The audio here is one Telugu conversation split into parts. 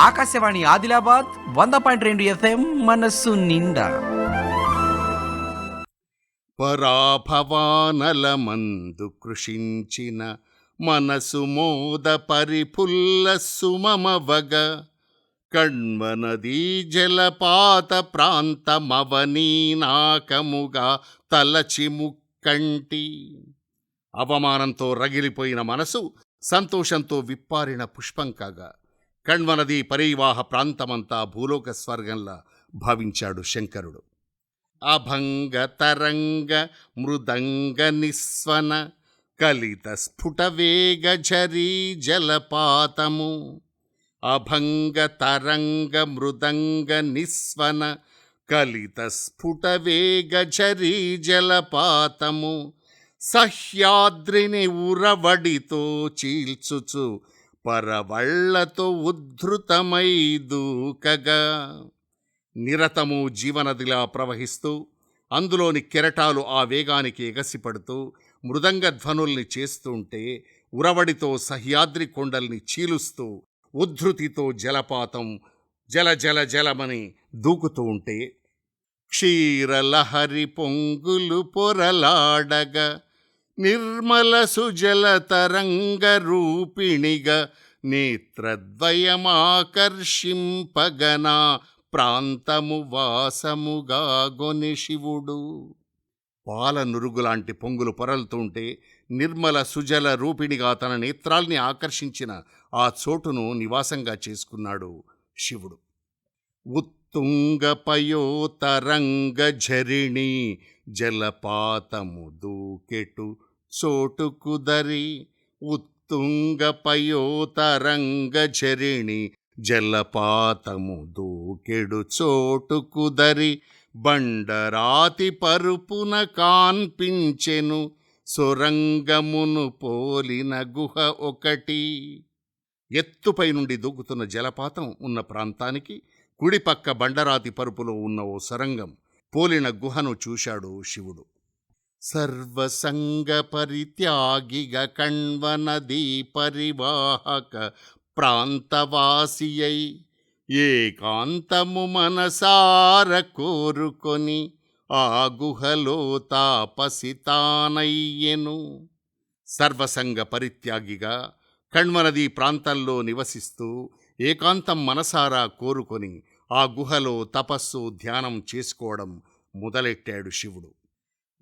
ఆకాశవాణి ఆదిలాబాద్ వంద పాయింట్ రెండు ఎఫ్ఎం మనస్సు నిండా. పరాభవానలమందు కృషించిన మనసు మోద పరిఫుల్ల సుమమవగ. కణ్మనదీ జలపాత ప్రాంతమవనీనాకముగా తలచి ముక్కంటి. అవమానంతో రగిలిపోయిన మనసు సంతోషంతో విప్పారిన పుష్పం కాగా కణ్వనది పరివాహ ప్రాంతమంతా భూలోక స్వర్గంలా భావించాడు శంకరుడు. అభంగ తరంగ మృదంగ నిస్వన కలిత స్ఫుట వేగ ఝరీ జలపాతము. అభంగ తరంగ మృదంగ నిస్వన కలిత స్ఫుట వేగ ఝరీ జలపాతము. సహ్యాద్రిని ఉరవడితో చీల్చుచు పరవళ్ళతో ఉద్ధృతమై దూకగా నిరతము జీవనదిలా ప్రవహిస్తూ అందులోని కెరటాలు ఆ వేగానికి ఎగసిపడుతూ మృదంగ ధ్వనుల్ని చేస్తుంటే ఉరవడితో సహ్యాద్రి కొండల్ని చీలుస్తూ ఉద్ధృతితో జలపాతం జల జల జలమని దూకుతూ ఉంటే క్షీరలహరి పొంగులు పొరలాడగా. నిర్మల సుజల తరంగ రూపిణిగా నేత్రద్వయమాకర్షింపగనా ప్రాంతము వాసముగా గొని శివుడు. పాల నురుగులాంటి పొంగులు పొరలుతుంటే నిర్మల సుజల రూపిణిగా తన నేత్రాల్ని ఆకర్షించిన ఆ చోటును నివాసంగా చేసుకున్నాడు శివుడు. ఉత్తుంగపయోతరంగ ఝరిణి జలపాతము దూకెటు చోటు కుదరి ఉత్తుంగపయోతరంగ ఝరిణి జలపాతము దూకెడు చోటు కుదరి బండరాతి పరుపున కాన్పించెను సొరంగమును పోలిన గుహ ఒకటి. ఎత్తుపై నుండి దూకుతున్న జలపాతం ఉన్న ప్రాంతానికి కుడిపక్క బండరాతి పరుపులో ఉన్న ఓ సొరంగం పోలిన గుహను చూశాడు శివుడు. సర్వసంగ పరిత్యాగిగ కణ్వ నదీ పరివాహక ప్రాంతవాసియై ఏకాంతము మనసార కోరుకొని ఆ గుహలో తాపసితానయ్యెను సర్వసంగ పరిత్యాగిగా కణ్వనది ప్రాంతంలో నివసిస్తూ ఏకాంతం మనసారా కోరుకొని ఆ గుహలో తపస్సు ధ్యానం చేసుకోవడం మొదలెట్టాడు శివుడు.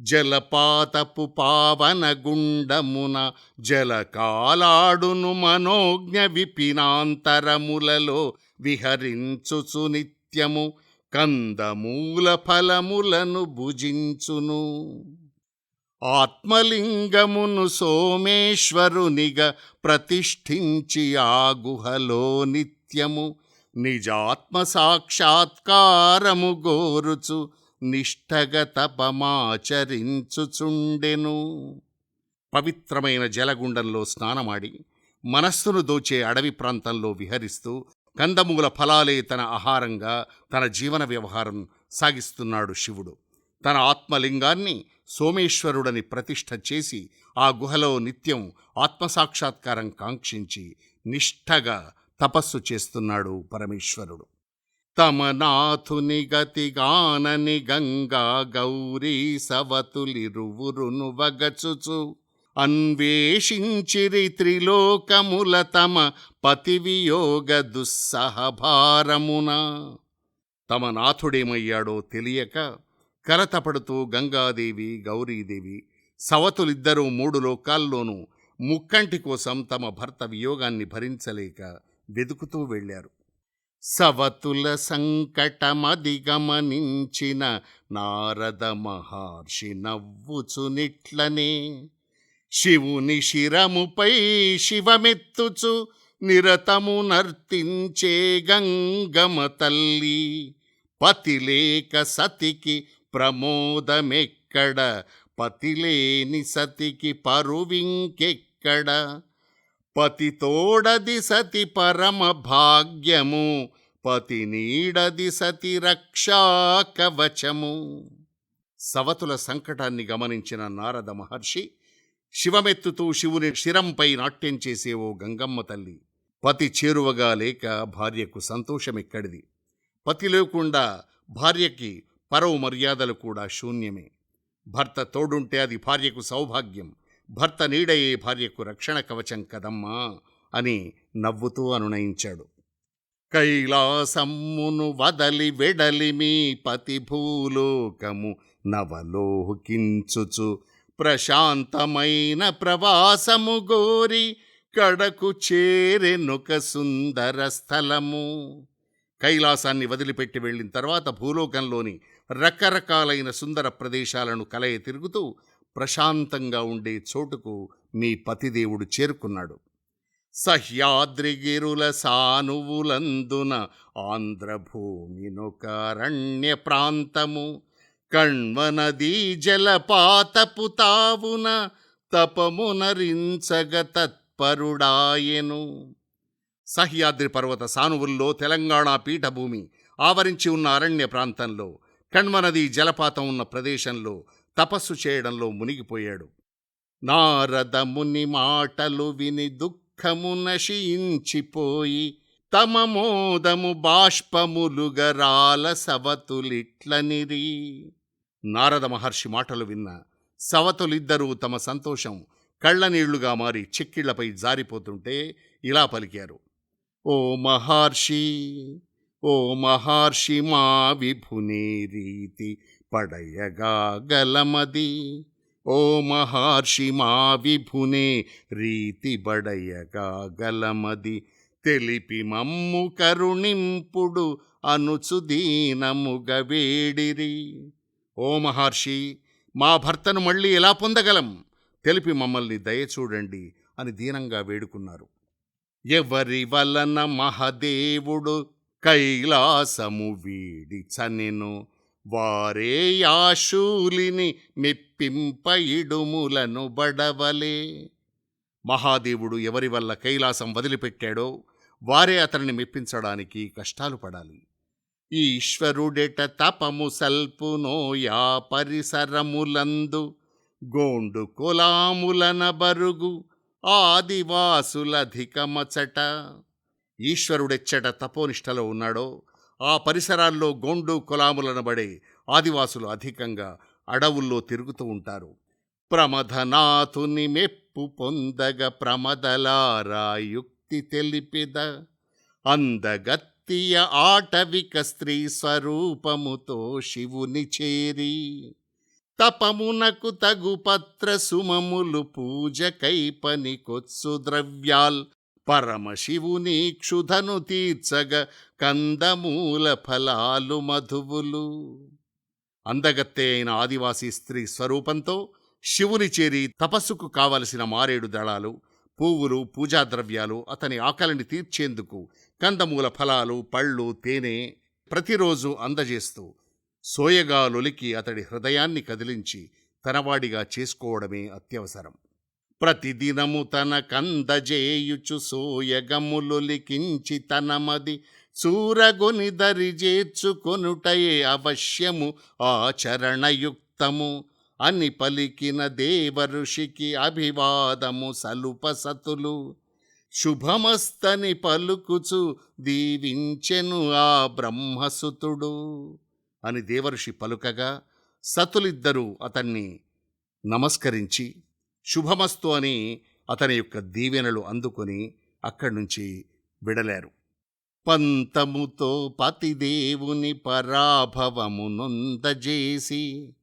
జలపాతపు పావన గుండమున జలకాలాడును మనోజ్ఞ విపినాంతరములలో విహరించుచు నిత్యము కందమూల ఫలములను భుజించును. ఆత్మలింగమును సోమేశ్వరునిగా ప్రతిష్ఠించి ఆ గుహలో నిత్యము నిజాత్మ సాక్షాత్కారము గోరుచు నిష్ఠగ తపమాచరించుచుండెను పవిత్రమైన జలగుండంలో స్నానమాడి మనస్సును దోచే అడవి ప్రాంతంలో విహరిస్తూ కందమూల ఫలాలే తన ఆహారంగా తన జీవన వ్యవహారం సాగిస్తున్నాడు శివుడు. తన ఆత్మలింగాన్ని సోమేశ్వరుడని ప్రతిష్ఠ చేసి ఆ గుహలో నిత్యం ఆత్మసాక్షాత్కారం కాంక్షించి నిష్ఠగా తపస్సు చేస్తున్నాడు పరమేశ్వరుడు. తమ నాథుని గతిగానని గంగా గౌరీ సవతులిరువురును వగచుచు అన్వేషించిరి త్రిలోకముల తమ పతివియోగ దుస్సహభారమున. తమ నాథుడేమయ్యాడో తెలియక కలతపడుతూ గంగాదేవి గౌరీదేవి సవతులిద్దరూ మూడు లోకాల్లోనూ ముక్కంటి కోసం తమ భర్త వియోగాన్ని భరించలేక వెదుకుతూ వెళ్ళారు. సవతుల సంకటమదిగమనించిన నారద మహర్షి నవ్వుచునిట్లనే శివుని శిరముపై శివమెత్తుచు నిరతము నర్తించే గంగమ తల్లి. పతిలేక సతికి ప్రమోదమెక్కడ పతిలేని సతికి పరువింకెక్కడ పతితోడది సతి పరమ భాగ్యము పతి నీడది సతి రక్షా కవచము. సవతుల సంకటాన్ని గమనించిన నారద మహర్షి శివమెత్తుతూ శివుని శిరంపై నాట్యం చేసే ఓ గంగమ్మ తల్లి పతి చేరువగా లేక భార్యకు సంతోషమెక్కడిది. పతి లేకుండా భార్యకి పరవు మర్యాదలు కూడా శూన్యమే. భర్త తోడుంటే అది భార్యకు సౌభాగ్యం. భర్త నీడయే భార్యకు రక్షణ కవచం కదమ్మా అని నవ్వుతూ అనునయించాడు. కైలాసమ్మును వదలి వెడలి మీ పతి భూలోకము నవలోకించుచు ప్రశాంతమైన ప్రవాసము గోరి కడకు చేరెనొక సుందర స్థలము. కైలాసాన్ని వదిలిపెట్టి వెళ్ళిన తర్వాత భూలోకంలోని రకరకాలైన సుందర ప్రదేశాలను కలయ తిరుగుతూ ప్రశాంతంగా ఉండే చోటుకు మీ పతిదేవుడు చేరుకున్నాడు. సహ్యాద్రిగిరుల సానువులందున ఆంధ్రభూమినొక అరణ్య ప్రాంతము కణ్వనదీ జలపాతపు తావున తపమునరించగ తత్పరుడాయెను. సహ్యాద్రి పర్వత సానువుల్లో తెలంగాణ పీఠభూమి ఆవరించి ఉన్న అరణ్య ప్రాంతంలో కణ్వనది జలపాతం ఉన్న ప్రదేశంలో తపస్సు చేయడంలో మునిగిపోయాడు. నారదముని మాటలు విని దుఃఖము నశించిపోయి తమ మోదము బాష్పములుగరాల సవతులిట్లనిరి. నారద మహర్షి మాటలు విన్న సవతులిద్దరూ తమ సంతోషం కళ్ళనీళ్ళుగా మారి చిక్కిళ్ళపై జారిపోతుంటే ఇలా పలికారు. ఓ మహర్షి ఓ మహర్షి మా విభుని రీతి పడయగా గలమది. ఓ మహర్షి మా విభునే రీతి బడయగా గలమది. తెలిపి మమ్ము కరుణింపుడు అనుచుదీనముగ వేడిరి ఓ మహర్షి మా భర్తను మళ్ళీ ఎలా పొందగలం? తెలిపి మమ్మల్ని దయచూడండి అని దీనంగా వేడుకున్నారు. ఎవరి వలన మహదేవుడు కైలాసము వీడి చనెను వారే యాశూలిని మెప్పింప ఇడుములను బడవలే. మహాదేవుడు ఎవరి వల్ల కైలాసం వదిలిపెట్టాడో వారే అతనిని మెప్పించడానికి కష్టాలు పడాలి. ఈశ్వరుడెట తపము సల్పునోయా పరిసరములందు గోండు కులాములన బరుగు ఆదివాసులధికమచట. ఈశ్వరుడెచ్చట తపోనిష్టలో ఉన్నాడో ఆ పరిసరాల్లో గోండు కులాములనబడే ఆదివాసులు అధికంగా అడవుల్లో తిరుగుతూ ఉంటారు. ప్రమథనాథుని మెప్పు పొందగ ప్రమదలారా యుక్తి తెలిపిద. అందగత్తియ ఆటవిక స్త్రీ స్వరూపముతో శివుని చేరి. తపమునకు తగు పత్ర సుమములు పూజకై పనికొత్సు ద్రవ్యాల్ పరమశివుని క్షుధను తీర్చగ కందమూల ఫలాలు మధువులు. అందగత్తె అయిన ఆదివాసీ స్త్రీ స్వరూపంతో శివుని చేరి తపస్సుకు కావలసిన మారేడు దళాలు పువ్వులు పూజా ద్రవ్యాలు అతని ఆకలిని తీర్చేందుకు కందమూల ఫలాలు పళ్ళు తేనె ప్రతిరోజు అందజేస్తూ సోయగాలొలికి అతడి హృదయాన్ని కదిలించి తనవాడిగా చేసుకోవడమే అత్యవసరం. ప్రతిదినము తన కందజేయుచు సోయగములులికించి తనమది చూరగొని దరిజేర్చుకొనుటయే అవశ్యము ఆచరణయుక్తము. అని పలికిన దేవఋషికి అభివాదము సలుపసతులు శుభమస్తని పలుకుచు దీవించెను ఆ బ్రహ్మసుతుడు. అని దేవర్షి పలుకగా సతులిద్దరూ అతన్ని నమస్కరించి శుభమస్తు అని అతని యొక్క దీవెనలు అందుకొని అక్కడి నుంచి విడలేరు. పంతముతో పతిదేవుని పరాభవమునొందజేసి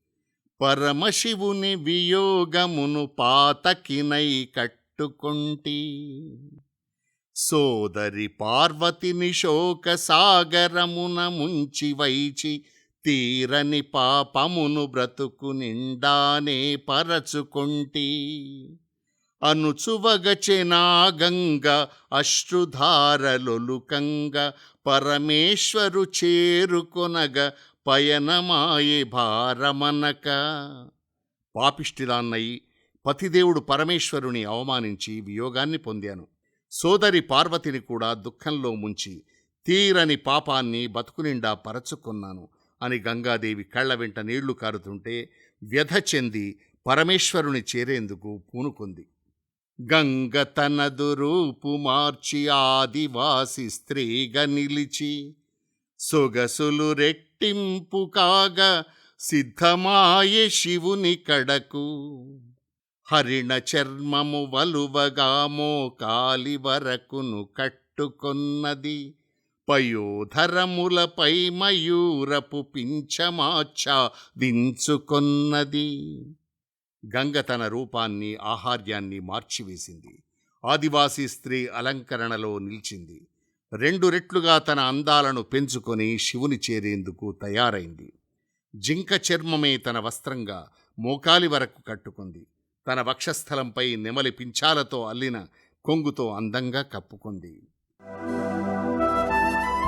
పరమశివుని వియోగమును పాతకినై కట్టుకొంటి సోదరి పార్వతిని శోక సాగరమున ముంచి వైచి తీరని పాపమును బ్రతుకు నిండానే పరచుకొంటి. అనుచువగచెనా గంగ అశ్రుధారలొలుకంగ పరమేశ్వరు చేరుకొనగ పయనమాయే భారమనక. పాపిష్టిదాన్నయి పతిదేవుడు పరమేశ్వరుని అవమానించి వియోగాన్ని పొందాను. సోదరి పార్వతిని కూడా దుఃఖంలో ముంచి తీరని పాపాన్ని బతుకునిండా పరచుకున్నాను. అని గంగాదేవి కళ్ళ వెంట నీళ్ళు కారుతుంటే వ్యధ చెంది పరమేశ్వరుని చేరేందుకు పూనుకుంది. గంగ తనదు రూపు మార్చి ఆదివాసి స్త్రీగా నిలిచి సొగసులు రెట్టింపు కాగా సిద్ధమాయే శివుని కడకు. హరిణ చర్మము వలువగా మోకాలి వరకును కట్టుకొన్నది పయోధరములపై మయూరపు దించుకొన్నది. గంగ తన రూపాన్ని ఆహార్యాన్ని మార్చివేసింది. ఆదివాసీ స్త్రీ అలంకరణలో నిలిచింది. రెండు రెట్లుగా తన అందాలను పెంచుకొని శివుని చేరేందుకు తయారైంది. జింక చర్మమే తన వస్త్రంగా మోకాలి వరకు కట్టుకుంది. తన వక్షస్థలంపై నెమలి పింఛాలతో అల్లిన కొంగుతో అందంగా కప్పుకుంది.